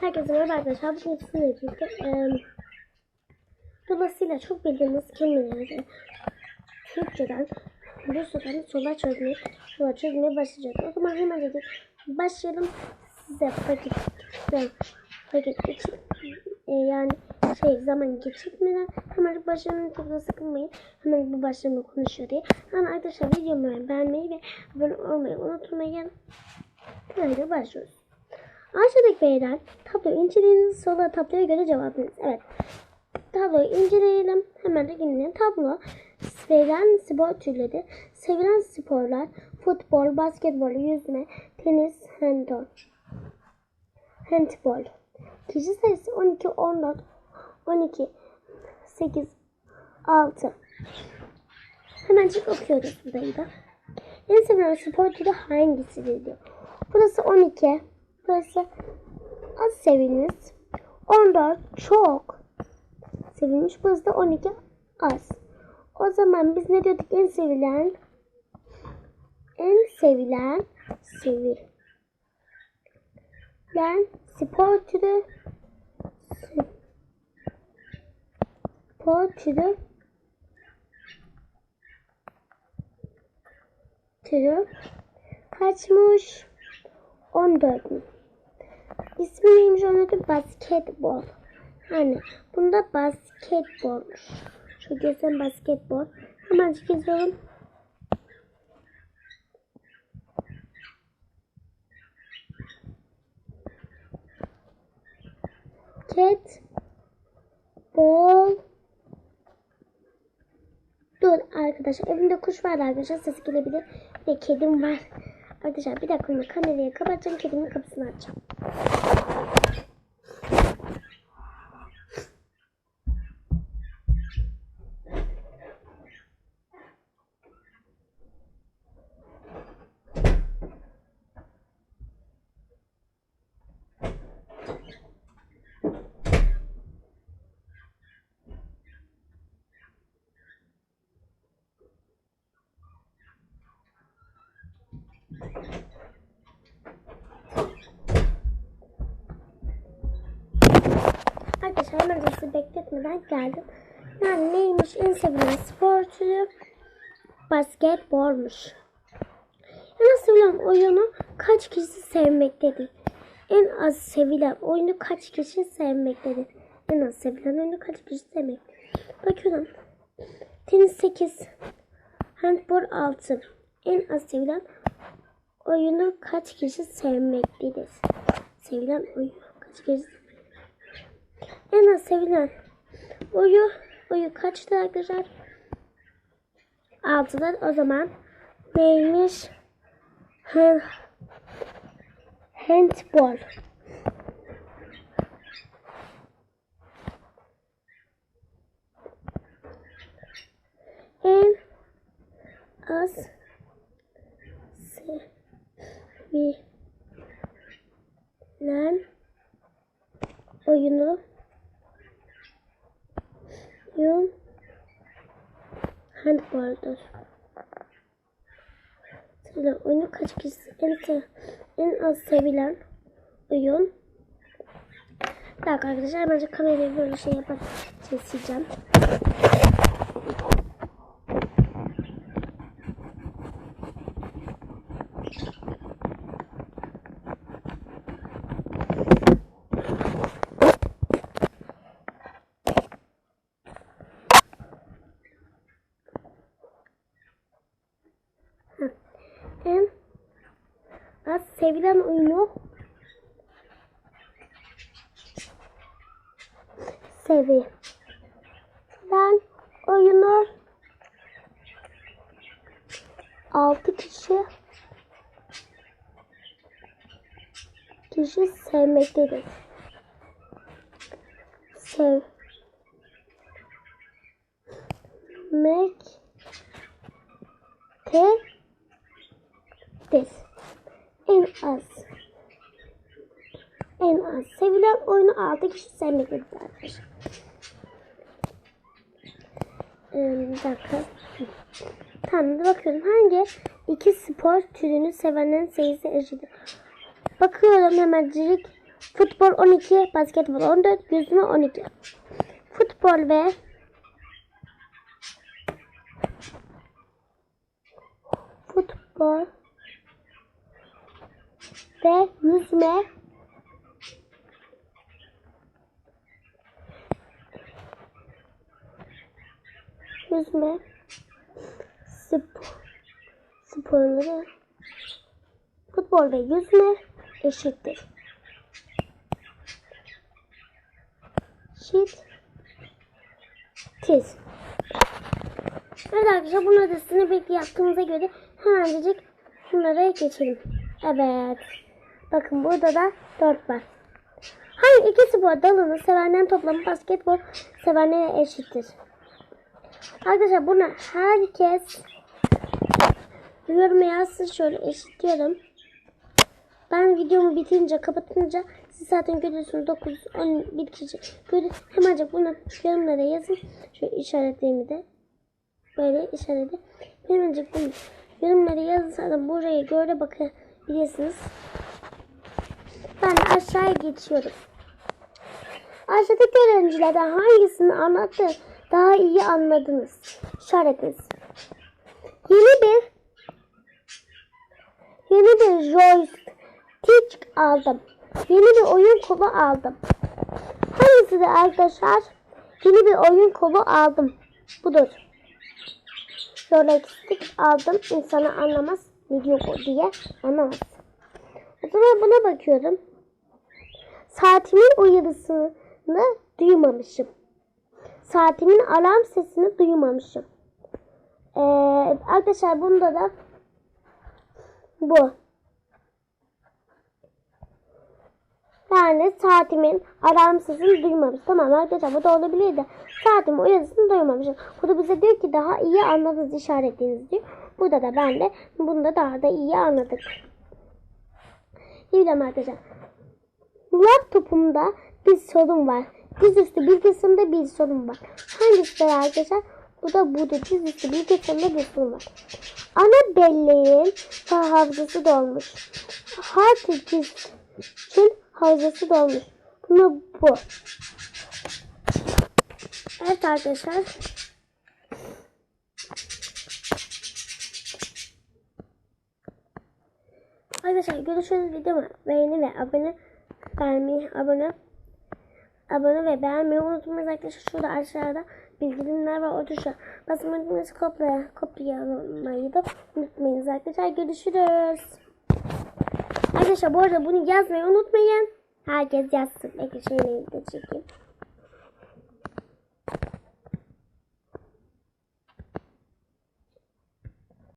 Herkese merhaba arkadaşlar. Bugün sizinle birlikte e, dolayısıyla çok bildiğimiz kelimeleri Türkçeden, Rusçadan sorular çözmeye, sorular çözmeye başlayacağız. O zaman hemen dedik. Başlayalım. Size paket, paket geçip, e, yani şey zaman geçirmeden hemen başlayalım. Çok da sıkılmayın. Hemen bu başlığımı konuşuyor diye. Yani arkadaşlar videomu beğenmeyi ve abone olmayı unutmayın. Böyle başlıyoruz. Aşağıdaki verilen tabloyu inceleyiniz. Soruları tabloya göre cevaplayınız. Evet. Tabloyu inceleyelim. Hemen de dinleyelim. Tablo verilen spor türleri. Sevilen sporlar futbol, basketbol, yüzme, tenis, handball. Handball. Kişi sayısı 12, 14, 12, 8, 6. Hemencik okuyoruz burayı da. En sevilen spor türü hangisidir diyor. Burası 12. Burası az sevilmiş. 14 çok sevilmiş. Burası da 12 az. O zaman biz ne diyorduk en sevilen? En sevilen sevilen spor türü spor türü türü kaçmış? 14 mü? İsmi neymiş onun adı basketbol. Hani bunda basketbolmuş. Şu görsem basketbol. Hemen yazalım. Ket bol Dur arkadaşlar evimde kuş var arkadaşlar ses gelebilir. De kedim var. Arkadaşlar bir dakika kamerayı kapatacağım. Kedimin kapısını açacağım. Sizi bekletmeden geldim. Yani neymiş en sevilen spor? Basketbolmuş. En az sevilen oyunu kaç kişi sevmektedir? En az sevilen oyunu kaç kişi sevmektedir? En az sevilen oyunu kaç kişi sevmektedir? Bakıyorum. Tenis 8. Handball 6. En az sevilen oyunu kaç kişi sevmektedir? Sevilen oyunu kaç kişi en sevilen oyu oyu kaçtı arkadaşlar? Altıdır. O zaman neymiş? Hand, handball. En az sevilen oyunu oyun handball'dır. Sevilen oyunu kaç kişi en, en az sevilen oyun dakika arkadaşlar bence kamerayı böyle şey yapar keseceğim. En az sevilen oyunu sevilen oyunu 6 kişi kişi sevmektedir. Sevmektedir. En az en az sevilen oyunu 6 kişi sevmektedir arkadaşlar. Ee, bir dakika. Tamam bakıyorum hangi iki spor türünü sevenlerin sayısı eşittir. Bakıyorum hemencilik Futbol 12, basketbol 14, yüzme 12. Futbol ve futbol ve yüzme yüzme spor, sporları futbol ve yüzme eşittir. Şit tiz. Evet arkadaşlar bunun adresini belki yaptığımıza göre hemencik bunlara geçelim. Evet. Bakın burada da 4 var. Hangi iki spor dalını sevenlerin toplamı basketbol sevenlere eşittir? Arkadaşlar bunu herkes yorum yazsın şöyle eşitliyorum. Ben videomu bitince kapatınca siz zaten görüyorsunuz 9 10 bir kişi görün hemencik bunu yorumlara yazın. Şu işaretlerimi de böyle işareti. Hemencik bunu yorumlara yazın zaten buraya göre bakabilirsiniz. Ben aşağıya geçiyorum. Aşağıdaki öğrencilerden hangisini anlattı daha iyi anladınız? İşaretiniz. Yeni bir yeni bir joystick aldım. Yeni bir oyun kolu aldım. Hangisi de arkadaşlar? Yeni bir oyun kolu aldım. Budur. Joystick aldım. İnsanı anlamaz. Ne diyor diye anlamaz. O zaman buna bakıyorum. Saatimin uyarısını duymamışım. Saatimin alarm sesini duymamışım. Ee, arkadaşlar bunda da bu. Yani saatimin alarm sesini duymamış. Tamam arkadaşlar bu da olabilir de saatimin uyarısını duymamışım. Bu da bize diyor ki daha iyi anladınız işaretiniz diyor. Burada da ben de bunda daha da iyi anladık. İyi arkadaşlar. Laptopumda bir sorun var. Dizüstü bilgisayarımda bir sorun var. Hangisi var arkadaşlar? Bu da budur. Dizüstü bilgisayarımda bir sorun var. Ana belleğin hafızası dolmuş. Hard diskin hafızası dolmuş. Bunu bu. Evet arkadaşlar. Arkadaşlar görüşürüz videomu beğeni ve abone vermeyi abone abone ve beğenmeyi unutmayın arkadaşlar. Şurada aşağıda bildirimler var. O tuşa basmayı. Kopya, kopyalamayı da unutmayın arkadaşlar. Görüşürüz. Arkadaşlar bu arada bunu yazmayı unutmayın. Herkes yazsın. Bekle şöyle de çekeyim.